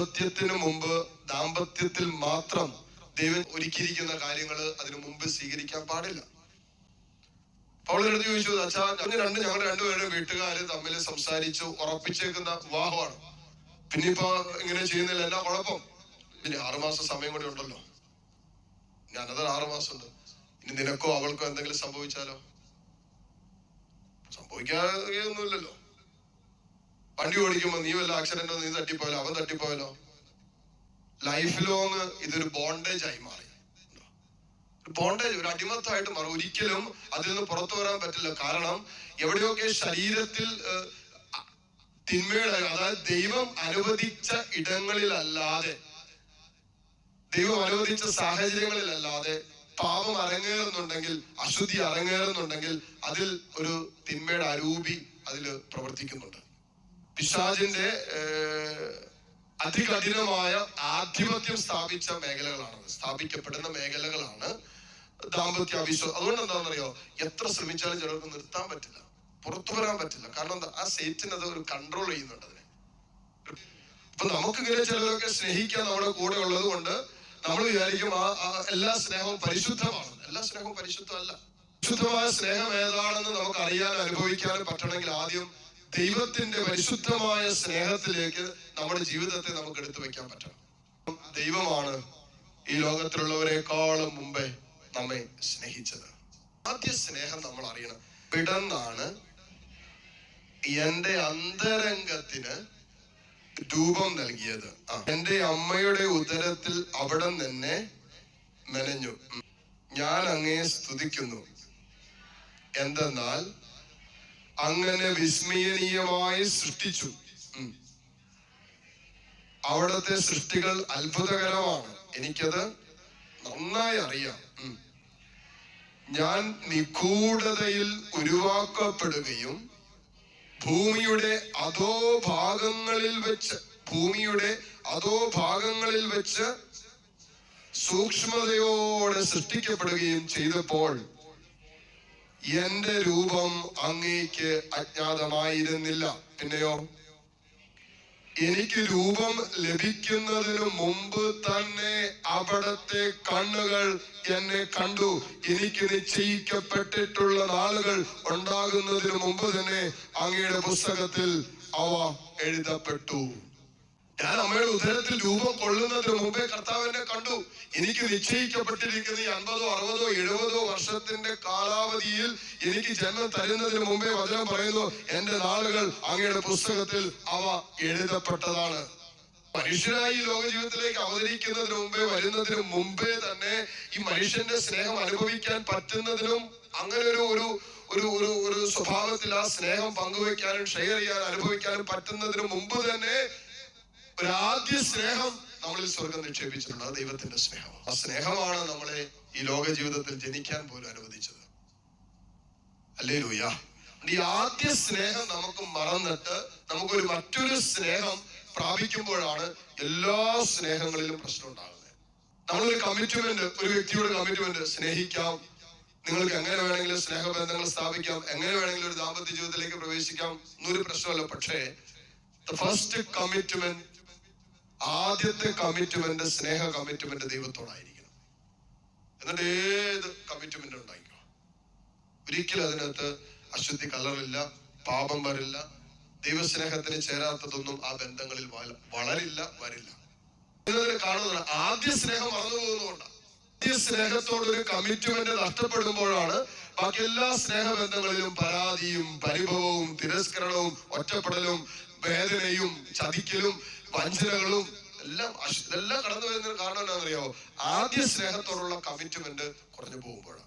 ദാമ്പത്യത്തിന് മുമ്പ് ദാമ്പത്യത്തിൽ മാത്രം ദൈവം ഒരുക്കിയിരിക്കുന്ന കാര്യങ്ങൾ അതിനു മുമ്പ് സ്വീകരിക്കാൻ പാടില്ല. അവളെടുത്ത് ചോദിച്ചു അച്ഛാ അങ്ങനെ രണ്ട് ഞങ്ങൾ രണ്ടുപേരും വീട്ടുകാര് തമ്മിൽ സംസാരിച്ചു ഉറപ്പിച്ചേക്കുന്ന വിവാഹമാണ്. പിന്നെ ഇങ്ങനെ ചെയ്യുന്നില്ല എന്നാ കുഴപ്പം? പിന്നെ ആറുമാസം സമയം കൂടി ഉണ്ടല്ലോ. ഞാനത് ആറുമാസം ഉണ്ട് ഇനി നിനക്കോ അവൾക്കോ എന്തെങ്കിലും സംഭവിച്ചാലോ? സംഭവിക്കാതൊന്നുമില്ലല്ലോ വണ്ടി ഓടിക്കുമ്പോ നീ വല്ല ആക്സിഡന്റോ നീ തട്ടിപ്പോയാലോ? അവൻ തട്ടിപ്പോയാലോ? ലൈഫ് ലോങ് ഇതൊരു ബോണ്ടേജ് ആയി മാറി. ബോണ്ടേജ് ഒരു അടിമത്തമായിട്ട് മാറും. ഒരിക്കലും അതിൽ നിന്ന് പുറത്തു വരാൻ പറ്റില്ല. കാരണം എവിടെയൊക്കെ ശരീരത്തിൽ തിന്മയുടെ അതായത് ദൈവം അനുവദിച്ച ഇടങ്ങളിലല്ലാതെ ദൈവം അനുവദിച്ച സാഹചര്യങ്ങളിലല്ലാതെ പാപം അരങ്ങേറുന്നുണ്ടെങ്കിൽ അശുദ്ധി അരങ്ങേറുന്നുണ്ടെങ്കിൽ അതിൽ ഒരു തിന്മയുടെ അരൂപി അതിൽ പ്രവർത്തിക്കുന്നുണ്ട്. പിശാചിന്റെ ഏഹ്, അതികഠിനമായ ആധിപത്യം സ്ഥാപിച്ച മേഖലകളാണ് സ്ഥാപിക്കപ്പെടുന്ന മേഖലകളാണ് ദാമ്പത്യ അവിശ്വാസം. അതുകൊണ്ട് എന്താണെന്നറിയോ? എത്ര ശ്രമിച്ചാലും ചിലർക്ക് നിർത്താൻ പറ്റില്ല പുറത്തു വരാൻ പറ്റില്ല. കാരണം എന്താ? ആ സേറ്റിന് അത് ഒരു കൺട്രോൾ ചെയ്യുന്നുണ്ട് അതിനെ. നമുക്ക് നമുക്കിങ്ങനെ ചിലരൊക്കെ സ്നേഹിക്കാൻ നമ്മുടെ കൂടെ ഉള്ളത് കൊണ്ട് നമ്മൾ വിചാരിക്കും ആ എല്ലാ സ്നേഹവും പരിശുദ്ധമാണ്. എല്ലാ സ്നേഹവും പരിശുദ്ധമല്ല. പരിശുദ്ധമായ സ്നേഹം ഏതാണെന്ന് നമുക്ക് അറിയാനും അനുഭവിക്കാനും പറ്റണമെങ്കിൽ ആദ്യം ദൈവത്തിന്റെ പരിശുദ്ധമായ സ്നേഹത്തിലേക്ക് നമ്മുടെ ജീവിതത്തെ നമുക്ക് എടുത്തു വെക്കാൻ പറ്റണം. ദൈവമാണ് ഈ ലോകത്തിലുള്ളവരെക്കാളും മുമ്പേ നമ്മെ സ്നേഹിച്ചത്. ആദ്യ സ്നേഹം നമ്മൾ അറിയണം. പിടന്നാണ് എന്റെ അന്തരംഗത്തിന് രൂപം നൽകിയത്. എന്റെ അമ്മയുടെ ഉദരത്തിൽ അവിടെ തന്നെ മെനഞ്ഞു. ഞാൻ അങ്ങയെ സ്തുതിക്കുന്നു. എന്തെന്നാൽ അങ്ങനെ വിസ്മയനീയമായി സൃഷ്ടിച്ചു. അവിടത്തെ സൃഷ്ടികൾ അത്ഭുതകരമാണ്. എനിക്കത് നന്നായി അറിയാം. ഞാൻ നിഗൂഢതയിൽ ഉരുവാക്കപ്പെടുകയും ഭൂമിയുടെ അതോ ഭാഗങ്ങളിൽ വെച്ച് ഭൂമിയുടെ അതോ ഭാഗങ്ങളിൽ വെച്ച് സൂക്ഷ്മതയോടെ സൃഷ്ടിക്കപ്പെടുകയും ചെയ്തപ്പോൾ എന്റെ രൂപം അങ്ങേക്ക് അജ്ഞാതമായിരുന്നില്ല. പിന്നെയോ? എനിക്ക് രൂപം ലഭിക്കുന്നതിനു മുമ്പ് തന്നെ അവിടത്തെ കണ്ണുകൾ എന്നെ കണ്ടു. എനിക്ക് നിശ്ചയിക്കപ്പെട്ടിട്ടുള്ള നാളുകൾ ഉണ്ടാകുന്നതിനു മുമ്പ് തന്നെ അങ്ങയുടെ പുസ്തകത്തിൽ അവ എഴുതപ്പെട്ടു. ഞാൻ അമ്മയുടെ ഉദരത്തിൽ രൂപം കൊള്ളുന്നതിന് മുമ്പേ കർത്താവിനെ കണ്ടു. എനിക്ക് നിശ്ചയിക്കപ്പെട്ടിരിക്കുന്ന ഈ അൻപതോ അറുപതോ എഴുപതോ വർഷത്തിന്റെ കാലാവധിയിൽ എനിക്ക് ജന്മം തരുന്നതിന് മുമ്പേ വചനം പറയുന്നു എന്റെ നാളുകൾ അങ്ങയുടെ പുസ്തകത്തിൽ അവ എഴുതപ്പെട്ടതാണ്. മനുഷ്യനായി ഈ ലോക ജീവിതത്തിലേക്ക് അവതരിക്കുന്നതിന് മുമ്പേ വരുന്നതിന് മുമ്പേ തന്നെ ഈ മനുഷ്യന്റെ സ്നേഹം അനുഭവിക്കാൻ പറ്റുന്നതിനും അങ്ങനെ ഒരു ഒരു ഒരു ഒരു ഒരു സ്വഭാവത്തിൽ ആ സ്നേഹം പങ്കുവെക്കാനും ഷെയർ ചെയ്യാനും അനുഭവിക്കാനും പറ്റുന്നതിന് മുമ്പ് തന്നെ ഒരു ആദ്യ സ്നേഹം നമ്മളിൽ സ്വർഗം നിക്ഷേപിച്ചിട്ടുണ്ട് ദൈവത്തിന്റെ സ്നേഹം ആ സ്നേഹമാണ് നമ്മളെ ഈ ലോക ജീവിതത്തിൽ ജനിക്കാൻ പോലും അനുവദിച്ചത്. അല്ലേ ലൂയ ഈ ആദ്യ സ്നേഹം നമുക്ക് മറന്നിട്ട് നമുക്കൊരു മറ്റൊരു സ്നേഹം പ്രാപിക്കുമ്പോഴാണ് എല്ലാ സ്നേഹങ്ങളിലും പ്രശ്നം ഉണ്ടാകുന്നത്. നമ്മളൊരു കമ്മിറ്റ്മെന്റ് ഒരു വ്യക്തിയുടെ കമ്മിറ്റ്മെന്റ് സ്നേഹിക്കാം. നിങ്ങൾക്ക് എങ്ങനെ വേണമെങ്കിലും സ്നേഹബന്ധങ്ങൾ സ്ഥാപിക്കാം എങ്ങനെ വേണമെങ്കിലും ഒരു ദാമ്പത്യ ജീവിതത്തിലേക്ക് പ്രവേശിക്കാം എന്നൊരു പ്രശ്നമല്ല. പക്ഷേ ഫസ്റ്റ് കമ്മിറ്റ്മെന്റ് ആദ്യത്തെ കമ്മിറ്റ്മെന്റ് സ്നേഹ കമ്മിറ്റ്മെന്റ് ദൈവത്തോടായിരിക്കണം. എന്നിട്ട് ഏത് കമ്മിറ്റ്മെന്റ് ഉണ്ടായിക്കോ ഒരിക്കലും അതിനകത്ത് അശുദ്ധി കലറില്ല പാപം വരില്ല ദൈവസ്നേഹത്തിന് ചേരാത്തതൊന്നും ആ ബന്ധങ്ങളിൽ വള- വളരില്ല വരില്ല. കാണുന്നത് ആദ്യ സ്നേഹം മറന്നു പോകുന്നതുകൊണ്ടാണ് ആദ്യ സ്നേഹത്തോടൊരു കമ്മിറ്റ്മെന്റ് നഷ്ടപ്പെടുമ്പോഴാണ് എല്ലാ സ്നേഹബന്ധങ്ങളിലും പരാതിയും പരിഭവവും തിരസ്കരണവും ഒറ്റപ്പെടലും വേദനയും ചതിക്കലും വഞ്ചനകളും എല്ലാം എല്ലാം ഇതെല്ലാം കടന്നു വരുന്നതിന് കാരണം എന്താണെന്നറിയോ ആദ്യ സ്നേഹത്തോടുള്ള കമ്മിറ്റ്മെന്റ് കുറഞ്ഞു പോകുമ്പോഴാണ്.